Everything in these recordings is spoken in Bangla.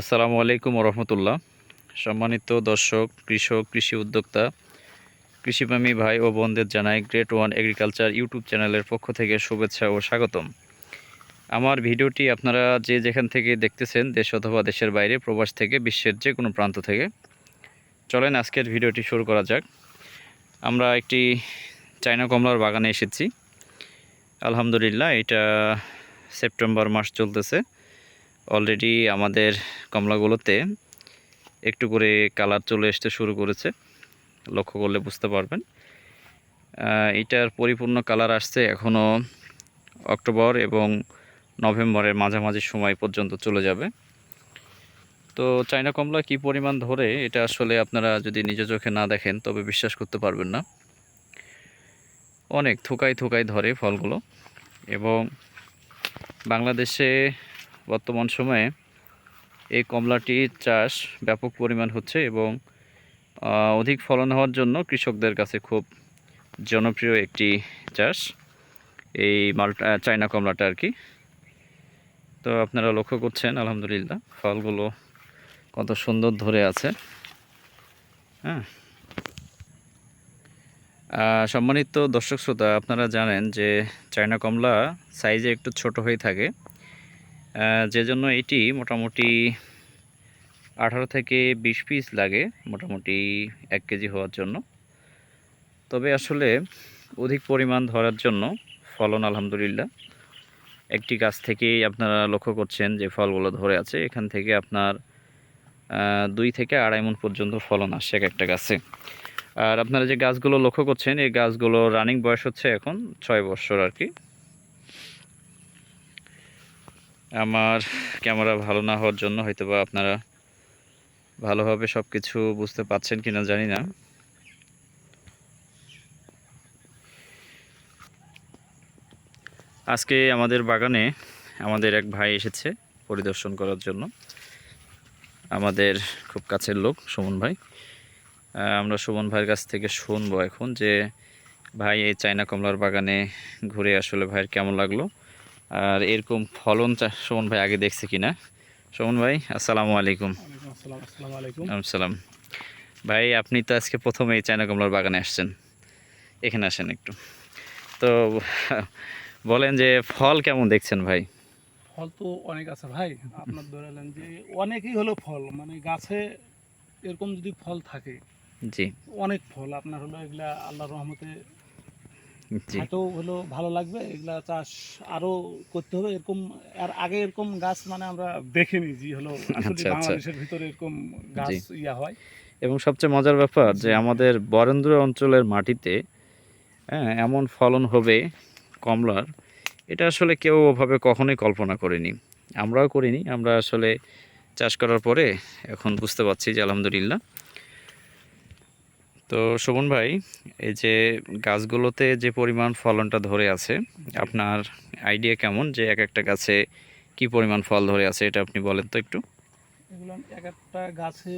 আসসালামু আলাইকুম রহমতুল্লাহ। সম্মানিত দর্শক, কৃষক, কৃষি উদ্যোক্তা, কৃষিপ্রেমী ভাই ও বোনদের জানাই গ্রেট ওয়ান এগ্রিকালচার ইউটিউব চ্যানেলের পক্ষ থেকে শুভেচ্ছা ও স্বাগতম। আমার ভিডিওটি আপনারা যে যেখান থেকে দেখতেছেন, দেশ অথবা দেশের বাইরে, প্রবাস থেকে, বিশ্বের যে কোনো প্রান্ত থেকে, চলেন আজকের ভিডিওটি শুরু করা যাক। আমরা একটি চায়না কমলার বাগানে এসেছি। আলহামদুলিল্লাহ, এটা সেপ্টেম্বর মাস চলতেছে। অলরেডি আমাদের কমলাগুলোতে একটু করে কালার চলে আসতে শুরু করেছে। লক্ষ্য করলে বুঝতে পারবেন। এটার পরিপূর্ণ কালার আসছে এখনও অক্টোবর এবং নভেম্বরের মাঝামাঝি সময় পর্যন্ত চলে যাবে। তো চায়না কমলা কি পরিমাণ ধরে এটা আসলে আপনারা যদি নিজ চোখে না দেখেন তবে বিশ্বাস করতে পারবেন না। অনেক থোকায় থোকায় ধরে ফলগুলো এবং বাংলাদেশে বর্তমান সময়ে এই কমলাটির চাষ ব্যাপক পরিমাণ হচ্ছে এবং অধিক ফলন হওয়ার জন্য কৃষকদের কাছে খুব জনপ্রিয় একটি চাষ এই মালটা চায়না কমলাটা আর কি। তো আপনারা লক্ষ্য করছেন, আলহামদুলিল্লাহ, ফলগুলো কত সুন্দর ধরে আছে। হ্যাঁ। সম্মানিত দর্শক শ্রোতা, আপনারা জানেন যে চায়না কমলা সাইজে একটু ছোট হয়ে থাকে। যে জন্য এটি মোটামুটি আঠারো থেকে বিশ পিস লাগে, মোটামুটি এক কেজি হওয়ার জন্য। তবে আসলে অধিক পরিমাণ ধরার জন্য ফলন আলহামদুলিল্লাহ। একটি গাছ থেকেই আপনারা লক্ষ্য করছেন যে ফলগুলো ধরে আছে, এখান থেকে আপনার দুই থেকে আড়াই মন পর্যন্ত ফলন আসে এক একটা গাছে। আর আপনারা যে গাছগুলো লক্ষ্য করছেন, এই গাছগুলো রানিং বয়স হচ্ছে এখন ছয় বছর আর কি। আমার ক্যামেরা ভালো না হওয়ার জন্য হয়তো বা আপনারা ভালোভাবে সব কিছু বুঝতে পাচ্ছেন কিনা জানি না। আজকে আমাদের বাগানে আমাদের এক ভাই এসেছে পরিদর্শন করার জন্য। আমাদের খুব কাছের লোক, সুমন ভাই। আমরা সুমন ভাইয়ের কাছ থেকে শুনব এখন যে ভাই এই চায়না কমলার বাগানে ঘুরে আসলে ভাইয়ের কেমন লাগল। আর এরকম ফলন চা- সুমন ভাই আগে দেখছে কিনা? সুমন ভাই আসসালামু আলাইকুম। আসসালাম আসসালামু আলাইকুম আসসালাম ভাই আপনি তো আজকে প্রথমে এই চায়না কমলার বাগানে আসছেন। এখানে আসেন একটু। তো বলেন যে ফল কেমন দেখছেন ভাই? ফল তো অনেক আছে ভাই। আপনার ধরালেন যে অনেকই হলো ফল। মানে গাছে এরকম যদি ফল থাকে জি। অনেক ফল। আপনার হলো এগুলা আল্লাহর রহমতে জি। হলো ভালো লাগবে এগুলা চাষ আরও করতে হবে এরকম আর আগে এরকম গাছ মানে আমরা দেখিনি যে হলো আসলে আচ্ছা, আচ্ছা। বাংলাদেশের ভিতরে এরকম গাছ ইয়া হয়। এবং সবচেয়ে মজার ব্যাপার যে আমাদের বরেন্দ্র অঞ্চলের মাটিতে হ্যাঁ এমন ফলন হবে কমলার এটা আসলে কেউ ওভাবে কখনোই কল্পনা করেনি। আমরাও করিনি আমরা আসলে চাষ করার পরে এখন বুঝতে পারছি যে আলহামদুলিল্লাহ তো শোভন ভাই এই যে গাছগুলোতে যে পরিমাণ ফলনটা ধরে আছে আপনার আইডিয়া কেমন যে এক একটা গাছে কি পরিমাণ ফল ধরে আছে এটা আপনি বলেন তো একটু? এগুলো এক একটা গাছে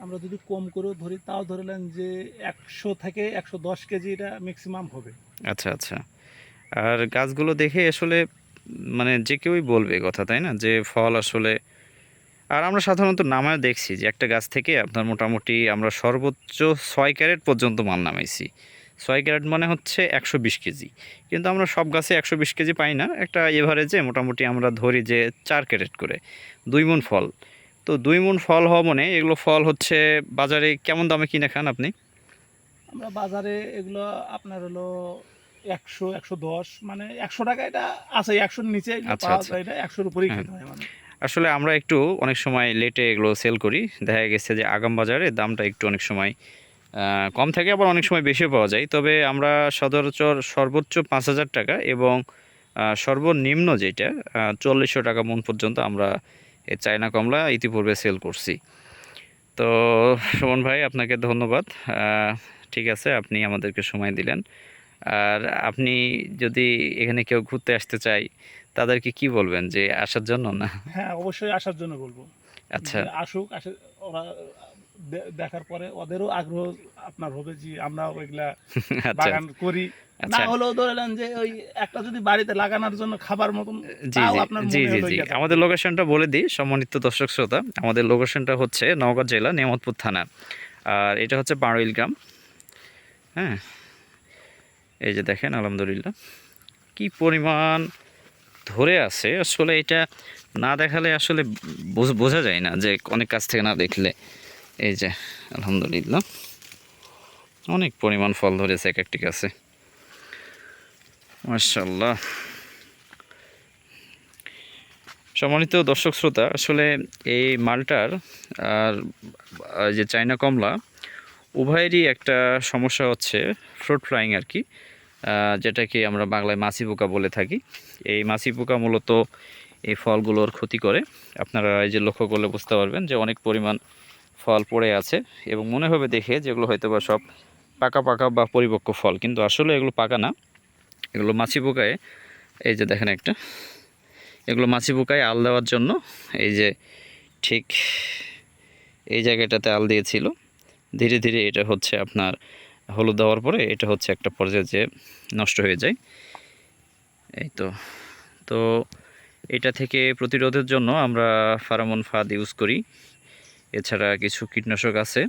আমরা যদি কম করেও ধরি তাও ধরলেন যে একশো থেকে একশো দশ কেজি এটা ম্যাক্সিমাম হবে। আচ্ছা আচ্ছা। আর গাছগুলো দেখে আসলে মানে যে কেউই বলবে কথা তাই না? যে ফল আসলে আর আমরা সাধারণত নামায় দেখছি যে একটা গাছ থেকে আপনার মোটামুটি আমরা সর্বোচ্চ ছয় ক্যারেট পর্যন্ত মাল নামাইছি। ছয় ক্যারেট মানে হচ্ছে একশো বিশ কেজি। কিন্তু আমরা সব গাছে একশো বিশ কেজি পাই না। একটা এভারেজে মোটামুটি আমরা ধরি যে চার ক্যারেট করে। দুই মন ফল। তো দুই মন ফল হওয়া মানে এগুলো ফল হচ্ছে বাজারে কেমন দামে কিনে খান আপনি? আমরা বাজারে এগুলো আপনার হলো একশো একশো দশ মানে একশো টাকা এটা আছে একশোর নিচে আচ্ছা, আচ্ছা। একশোর উপরেই হ্যাঁ। খেতে হয় আমাদের। আসলে আমরা একটু অনেক সময় লেটে এগুলো সেল করি। দেখা গেছে যে আগাম বাজারে দামটা একটু অনেক সময় কম থাকে, আবার অনেক সময় বেশিও পাওয়া যায়। তবে আমরা সদরচর সর্বোচ্চ পাঁচ হাজার টাকা এবং সর্বনিম্ন যেটা চল্লিশশো টাকা মন পর্যন্ত আমরা এই চায়না কমলা ইতিপূর্বে সেল করছি। তো সুমন ভাই, আপনাকে ধন্যবাদ। ঠিক আছে, আপনি আমাদেরকে সময় দিলেন। আর আপনি যদি এখানে কেউ ঘুরতে আসতে চাই তাদেরকে কি বলবেন যে আসার জন্য না? হ্যাঁ অবশ্যই আসার জন্য বলব। আচ্ছা। আসুক আসে ওরা দেখার পরে ওদেরও আগ্রহ আপনার হবে যে আমরাও এগুলা আচ্ছা। বাগান করি। না আচ্ছা। হলেও ধরে নেন যে ওই একটা যদি বাড়িতে লাগানোর জন্য খাবার মতন জি জি আপনার জি জি জি। আমাদের লোকেশনটা বলে দিই সম্মানিত দর্শক শ্রোতা। আমাদের লোকেশনটা হচ্ছে নওগাঁ জেলা নিয়ামতপুর থানা। আর এটা হচ্ছে বারোইল গ্রাম। হ্যাঁ। এই যে দেখেন, আলহামদুলিল্লাহ। কি পরিমাণ ধরে আছে। আসলে এটা না দেখালে আসলে বোঝ- যায় না যে অনেক কাছ থেকে না দেখলে। এই যে, আলহামদুলিল্লাহ। অনেক পরিমাণ ফল ধরেছে এক একটি গাছে। মার্শাল্লাহ সম্মানিত দর্শক শ্রোতা, আসলে এই মালটার আর যে চায়না কমলা উভয়েরই একটা সমস্যা হচ্ছে ফ্রুট ফ্লাইং আর কি যেটাকে আমরা বাংলায় মাছি পোকা বলে থাকি। এই মাছি পোকা মূলত এই ফলগুলোর ক্ষতি করে। আপনারা এই যে লক্ষ্য করলে বুঝতে পারবেন যে অনেক পরিমাণ ফল পড়ে আছে এবং মনে হবে দেখে যেগুলো হয়তো বা সব পাকা পাকা বা পরিপক্ক ফল, কিন্তু আসলে এগুলো পাকা না। এগুলো মাছি পোকায়, এই যে দেখেন একটা, এগুলো মাছি পোকায় আল দেওয়ার জন্য এই যে ঠিক এই জায়গাটাতে আল দিয়েছিল। ধীরে ধীরে এটা হচ্ছে আপনার হলুদ দেওয়ার পরে এটা হচ্ছে একটা পর্যায়ে যে নষ্ট হয়ে যায়। এই তো। তো এটা থেকে প্রতিরোধের জন্য আমরা ফারামন ফাদ ইউজ করি। এছাড়া কিছু কীটনাশক আছে,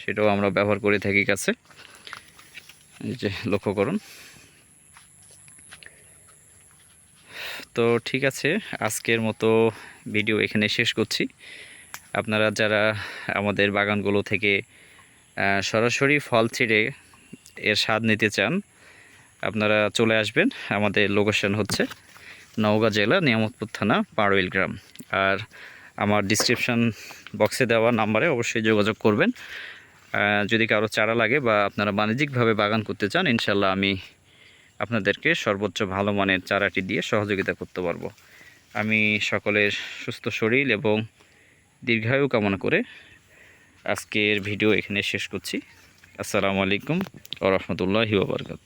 সেটাও আমরা ব্যবহার করে থাকি কাছে এই যে, লক্ষ্য করুন। তো ঠিক আছে, আজকের মতো ভিডিও এখানে শেষ করছি। আপনারা যারা আমাদের বাগানগুলো থেকে সরাসরি ফল ছিঁড়ে এর স্বাদ নিতে চান, আপনারা চলে আসবেন। আমাদের লোকেশন হচ্ছে নওগাঁ জেলা, নিয়ামতপুর থানা পাড়ুইল গ্রাম। আর আমার ডিসক্রিপশান বক্সে দেওয়া নাম্বারে অবশ্যই যোগাযোগ করবেন। যদি কারও চারা লাগে বা আপনারা বাণিজ্যিকভাবে বাগান করতে চান, ইনশাল্লাহ আমি আপনাদেরকে সর্বোচ্চ ভালো মানের চারাটি দিয়ে সহযোগিতা করতে পারব। আমি সকলের সুস্থ শরীর এবং দীর্ঘায়ু কামনা করে আজকের ভিডিও এখানে শেষ করছি। আসসালামু আলাইকুম ও রহমতুল্লাহি ওবরকাত